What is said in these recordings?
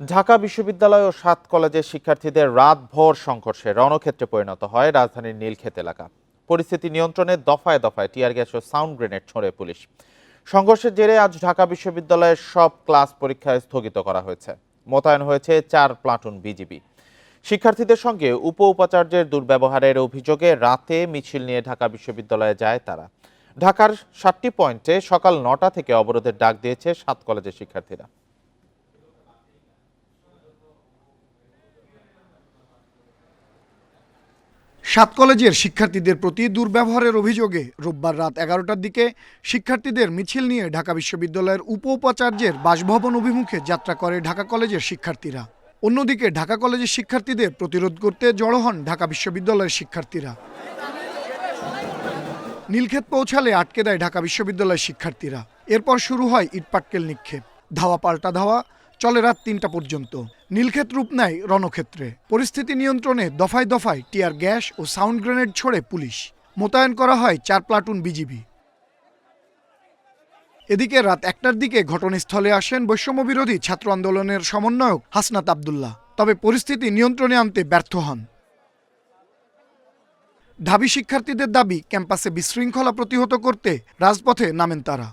ঢাকা বিশ্ববিদ্যালয় ও সাত কলেজের শিক্ষার্থীদের রাত রাতভর সংঘর্ষে রণক্ষেত্রে পরিণত হয় রাজধানীর নীলক্ষেত এলাকা। পরিস্থিতি নিয়ন্ত্রণে দফায় দফায় টিয়ার গ্যাস ও সাউন্ড গ্রেনেড ছোড়ে পুলিশ। সংঘর্ষের জেরে আজ ঢাকা বিশ্ববিদ্যালয়ের সব ক্লাস পরীক্ষা স্থগিত করা হয়েছে। মোতায়েন হয়েছে চার প্লাটুন বিজিবি। শিক্ষার্থীদের সঙ্গে উপ উপাচার্যের দুর্ব্যবহারের অভিযোগে রাতে মিছিল নিয়ে ঢাকা বিশ্ববিদ্যালয়ে যায় তারা। ঢাকার সাতটি পয়েন্টে সকাল নটা থেকে অবরোধের ডাক দিয়েছে সাত কলেজের শিক্ষার্থীরা। সাত কলেজের শিক্ষার্থীদের প্রতি দুর্ব্যবহারের অভিযোগে রোববার রাত এগারোটার দিকে শিক্ষার্থীদের মিছিল নিয়ে ঢাকা বিশ্ববিদ্যালয়ের উপ উপাচার্যের বাসভবন অভিমুখে যাত্রা করে ঢাকা কলেজের শিক্ষার্থীরা। অন্যদিকে ঢাকা কলেজের শিক্ষার্থীদের প্রতিরোধ করতে জড়ো হন ঢাকা বিশ্ববিদ্যালয়ের শিক্ষার্থীরা। নীলক্ষেত পৌঁছালে আটকে দেয় ঢাকা বিশ্ববিদ্যালয়ের শিক্ষার্থীরা। এরপর শুরু হয় ইটপাটকেল নিক্ষেপ। ধাওয়া পাল্টা ধাওয়া চলে রাত তিনটা পর্যন্ত। নীলক্ষেত রূপ নেয় রণক্ষেত্রে। পরিস্থিতি নিয়ন্ত্রণে দফায় দফায় টিয়ার গ্যাস ও সাউন্ড গ্রেনেড ছড়ে পুলিশ। মোতায়েন করা হয় চার প্লাটুন বিজিবি। এদিকে রাত একটার দিকে ঘটনাস্থলে আসেন বৈষম্য বিরোধী ছাত্র আন্দোলনের সমন্বয়ক হাসনাত আবদুল্লাহ। তবে পরিস্থিতি নিয়ন্ত্রণে আনতে ব্যর্থ হন। ঢাবি শিক্ষার্থীদের দাবি, ক্যাম্পাসে বিশৃঙ্খলা প্রতিহত করতে রাজপথে নামেন তারা।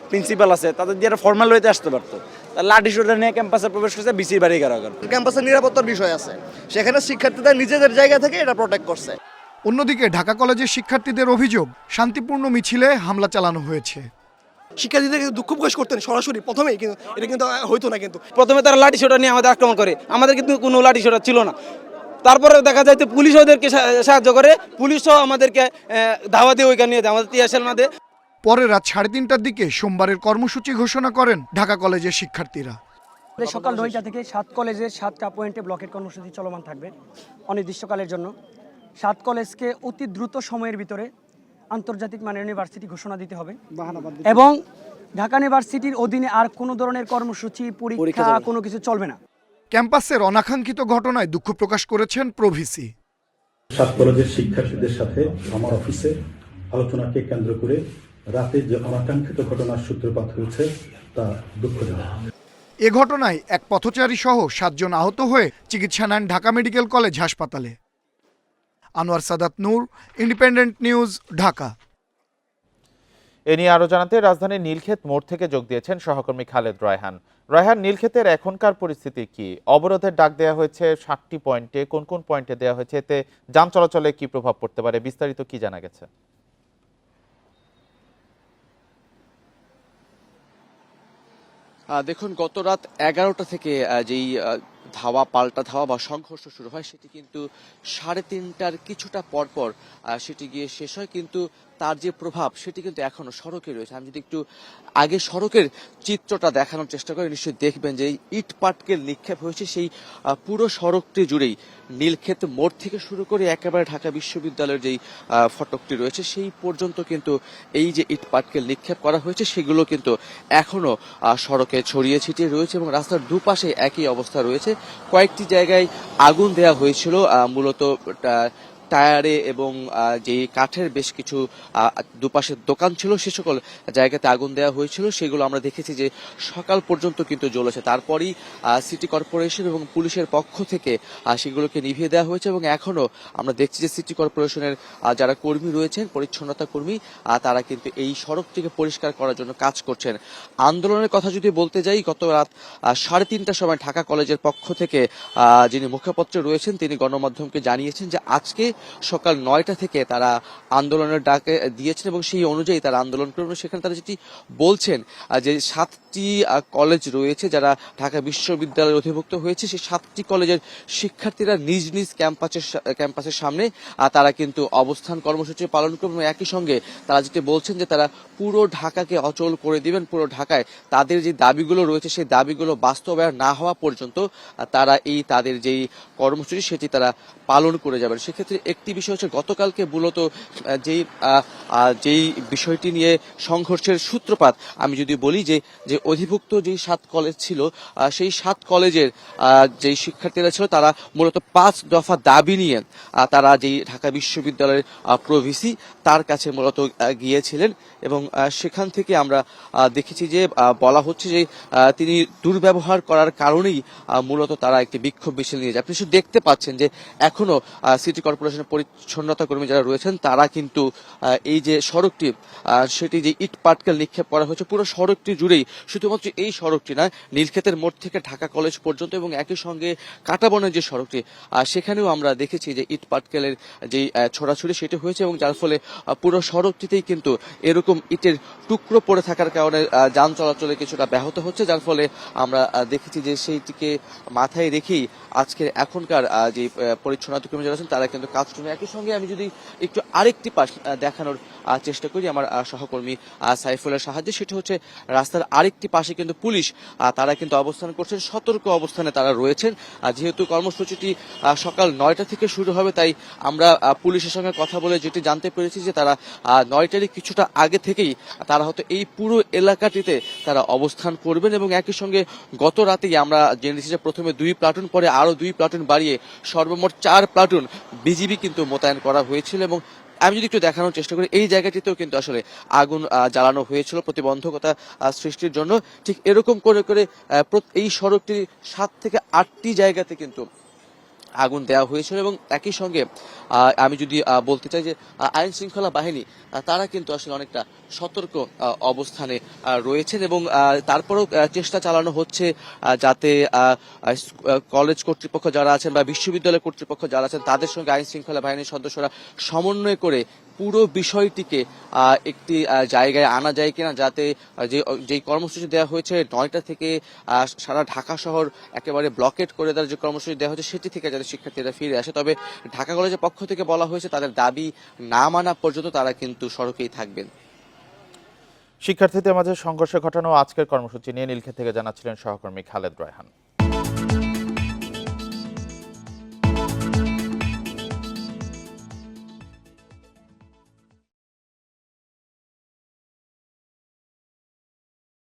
প্রিন্সিপাল আছে, তাদের দিয়ে ফর্মাল হইতে আসতে পারতো। লাঠি সোটা নিয়ে ক্যাম্পাসে প্রবেশ করছে বিসির বাড়ি কারাগার ক্যাম্পাসের নিরাপত্তার বিষয় আছে। সেখানে শিক্ষার্থীরা নিজেদের জায়গা থেকে এটা প্রোটেক্ট করছে। অন্যদিকে ঢাকা কলেজের শিক্ষার্থীদের অভিযোগ শান্তিপূর্ণ মিছিলে হামলা চালানো হয়েছে। শিক্ষার্থীদের কিন্তু দুঃখ প্রকাশ করতেন সরাসরি প্রথমেই কিন্তু এটা কিন্তু হইতো না কিন্তু। প্রথমে তারা লাঠি সোটা নিয়ে আমাদের আক্রমণ করে। আমাদের কিন্তু কোনো লাঠি সোটা ছিল না। তারপরে দেখা যায় যে পুলিশ ওদেরকে সাহায্য করে। পুলিশও আমাদেরকে আহ, ধাওয়া দিয়ে ওইখানে নিয়ে যায়। আমাদের তিয়াশাল পরে রাত সাড়ে তিনটার দিকে সোমবারের কর্মসূচি ঘোষণা করেন ঢাকা কলেজের শিক্ষার্থীরা। আমাদের সকাল নয়টা থেকে সাত কলেজের সাতটা পয়েন্টে ব্লকের কর্মসূচি চলমান থাকবে অনির্দিষ্টকালের জন্য। সাত কলেজকে অতি দ্রুত সময়ের ভিতরে আন্তর্জাতিক মানের ইউনিভার্সিটি ঘোষণা দিতে হবে। এবং ঢাকা ইউনিভার্সিটির অধীনে আর কোনো ধরনের কর্মসূচি পরীক্ষা কোনো কিছু চলবে না। ক্যাম্পাসের অনাকাঙ্ক্ষিত ঘটনায় দুঃখ প্রকাশ করেছেন প্রভিসি। সাত কলেজের শিক্ষার্থীদের সাথে আমার অফিসে আলোচনাকে কেন্দ্র করে রাতে যে অনাকাঙ্ক্ষিত ঘটনার সূত্রপাত হয়েছে তা দুঃখজনক। এ ঘটনায় এক পথচারী সহ সাতজন আহত হয়ে চিকিৎসা নেন ঢাকা মেডিকেল কলেজ হাসপাতালে। Anwar Sadat Noor independent news Dhaka. এ নিয়ে আরও জানাতে রাজধানীর নীলক্ষেত মোড় থেকে যোগ দিয়েছেন সহকর্মী খালেদ রায়হান। রায়হান নীলক্ষেতের এখনকার পরিস্থিতি কি? অবরোধের ডাক দেওয়া হয়েছে ষাটটি পয়েন্টে কোন কোন পয়েন্টে দেওয়া হয়েছে? এতে যান চলাচলে কি প্রভাব পড়তে পারে? বিস্তারিত কি জানা গেছে? দেখুন, গত রাত এগারোটা থেকে যেই ধাওয়া, পাল্টা ধাওয়া বা সংঘর্ষ শুরু হয়, সেটি কিন্তু সাড়ে তিনটার কিছুটা পরপর পর সেটি গিয়ে শেষ হয়। কিন্তু তার যে প্রভাব সেটি কিন্তু এখনও সড়কে রয়েছে। আমি যদি একটু আগে সড়কের চিত্রটা দেখানোর চেষ্টা করি, নিশ্চয়ই দেখবেন যে ইট পাটকেল নিক্ষেপ হয়েছে সেই পুরো সড়কটি জুড়েই। নীলক্ষেত মোড় থেকে শুরু করে একেবারে ঢাকা বিশ্ববিদ্যালয়ের যেই ফটকটি রয়েছে, সেই পর্যন্ত কিন্তু এই যে ইট পাটকেল নিক্ষেপ করা হয়েছে, সেগুলো কিন্তু এখনও সড়কে ছড়িয়ে ছিটিয়ে রয়েছে এবং রাস্তার দুপাশে একই অবস্থা রয়েছে। কয়েকটি জায়গায় আগুন দেওয়া হয়েছিল মূলত টায়ারে এবং যে কাঠের বেশ কিছু দুপাশের দোকান ছিল, সে সকল জায়গাতে আগুন দেওয়া হয়েছিল। সেগুলো আমরা দেখেছি যে সকাল পর্যন্ত কিন্তু জ্বলেছে। তারপরই সিটি কর্পোরেশন এবং পুলিশের পক্ষ থেকে সেগুলোকে নিভিয়ে দেওয়া হয়েছে এবং এখনও আমরা দেখছি যে সিটি কর্পোরেশনের যারা কর্মী রয়েছেন, পরিচ্ছন্নতা কর্মী তারা কিন্তু এই সড়কটিকে পরিষ্কার করার জন্য কাজ করছেন। আন্দোলনের কথা যদি বলতে যাই, গত রাত সাড়ে তিনটার সময় ঢাকা কলেজের পক্ষ থেকে যিনি মুখপাত্র রয়েছেন, তিনি গণমাধ্যমকে জানিয়েছেন যে আজকে সকাল নয়টা থেকে তারা আন্দোলনের ডাকে দিয়েছেন এবং সেই অনুযায়ী তারা আন্দোলন করবেন। সেখানে তারা যেটি বলছেন যে যে সাতটি কলেজ রয়েছে যারা ঢাকা বিশ্ববিদ্যালয়ের অধিভুক্ত হয়েছে। সেই সাতটি কলেজের শিক্ষার্থীরা নিজ নিজ ক্যাম্পাসের ক্যাম্পাসের সামনে তারা কিন্তু অবস্থান কর্মসূচি পালন করবেন এবং একই সঙ্গে তারা যেটি বলছেন যে তারা পুরো ঢাকাকে অচল করে দিবেন, পুরো ঢাকায় তাদের যে দাবিগুলো রয়েছে সেই দাবিগুলো বাস্তবায়ন না হওয়া পর্যন্ত তারা এই তাদের যেই কর্মসূচি সেটি তারা পালন করে যাবেন। সেক্ষেত্রে একটি বিষয় হচ্ছে, গতকালকে মূলত যেই যেই বিষয়টি নিয়ে সংঘর্ষের সূত্রপাত, আমি যদি বলি যে যে অধিভুক্ত যেই সাত কলেজ ছিল সেই সাত কলেজের যেই শিক্ষার্থীরা ছিল, তারা মূলত পাঁচ দফা দাবি নিয়ে তারা যেই ঢাকা বিশ্ববিদ্যালয়ের প্রভিসি, তার কাছে মূলত গিয়েছিলেন এবং সেখান থেকে আমরা দেখেছি যে বলা হচ্ছে যে তিনি দুর্ব্যবহার করার কারণেই মূলত তারা একটি বিক্ষোভ মিছিল নিয়ে যায় আপনি দেখতে পাচ্ছেন যে, এখনও সিটি কর্পোরেশনের পরিচ্ছন্নতা কর্মী যারা রয়েছেন, তারা কিন্তু এই যে সড়কটি সেটি যে ইট পাটকেল নিক্ষেপ করা হয়েছে, পুরো সড়কটি জুড়েই শুধুমাত্র এই সড়কটি না নীলক্ষেতের মোড় থেকে ঢাকা কলেজ পর্যন্ত এবং একই সঙ্গে কাটাবনের যে সড়কটি সেখানেও আমরা দেখেছি যে ইট পাটকেলের যে ছোড়াছুড়ি সেটি হয়েছে এবং যার ফলে পুরো সড়কটিতেই কিন্তু এরকম ইটের টুকরো পড়ে থাকার কারণে যান চলাচলে কিছুটা ব্যাহত হচ্ছে, যার ফলে আমরা দেখেছি যে সেইটিকে মাথায় রেখেই আজকের এখনকার যে পরিচ্ছন্নতা কর্মী যারা আছেন, তারা কিন্তু কাজ করবে একই সঙ্গে আমি যদি একটু আরেকটি পাশ দেখানোর চেষ্টা করি আমার সহকর্মী সাইফুলের সাহায্যে, সেটা হচ্ছে রাস্তার আরেকটি পাশে কিন্তু পুলিশ তারা কিন্তু অবস্থান করছেন, সতর্ক অবস্থানে তারা রয়েছেন যেহেতু কর্মসূচিটি সকাল নয়টা থেকে শুরু হবে, তাই আমরা পুলিশের সঙ্গে কথা বলে যেটি জানতে পেরেছি যে তারা নয়টারই কিছুটা আগে থেকেই তারা হয়তো এই পুরো এলাকাটিতে তারা অবস্থান করবেন এবং একই সঙ্গে গত রাতেই আমরা জেনেছি যে প্রথমে দুই প্লাটুন, পরে আরও দুই প্লাটুন বাড়িয়ে সর্বমোট চার প্লাটুন বিজিবি কিন্তু মোতায়েন করা হয়েছিল এবং আমি যদি একটু দেখানোর চেষ্টা করি, এই জায়গাটিতেও কিন্তু আসলে আগুন জ্বালানো হয়েছিল, প্রতিবন্ধকতা সৃষ্টির জন্য। ঠিক এরকম করে করে এই সড়কটির সাত থেকে আটটি জায়গাতে কিন্তু আগুন দেওয়া হয়েছিল এবং একই সঙ্গে আমি যদি বলতে চাই যে আইন শৃঙ্খলা বাহিনী তারা কিন্তু আসলে অনেকটা সতর্ক অবস্থানে রয়েছেন এবং তারপরেও চেষ্টা চালানো হচ্ছে যাতে কলেজ কর্তৃপক্ষ যারা আছেন বা বিশ্ববিদ্যালয় কর্তৃপক্ষ যারা আছেন, তাদের সঙ্গে আইন শৃঙ্খলা বাহিনীর সদস্যরা সমন্বয় করে পুরো বিষয়টিকে একটি জায়গায় আনা যায় কিনা, যাতে যে, যেই কর্মসূচি দেওয়া হয়েছে নয়টা থেকে সারা ঢাকা শহর একেবারে ব্লকেট করে দেওয়ার যে কর্মসূচি দেওয়া হয়েছে, সেটি থেকে যাতে শিক্ষার্থীরা ফিরে আসে। তবে ঢাকা কলেজের পক্ষ থেকে বলা হয়েছে, তাদের দাবি না মানা পর্যন্ত তারা কিন্তু সড়কেই থাকবেন। শিক্ষার্থীদের মাঝে সংঘর্ষ ঘটানো আজকের কর্মসূচি নিয়ে নীলক্ষেত থেকে জানাচ্ছিলেন সহকর্মী খালেদ রায়হান।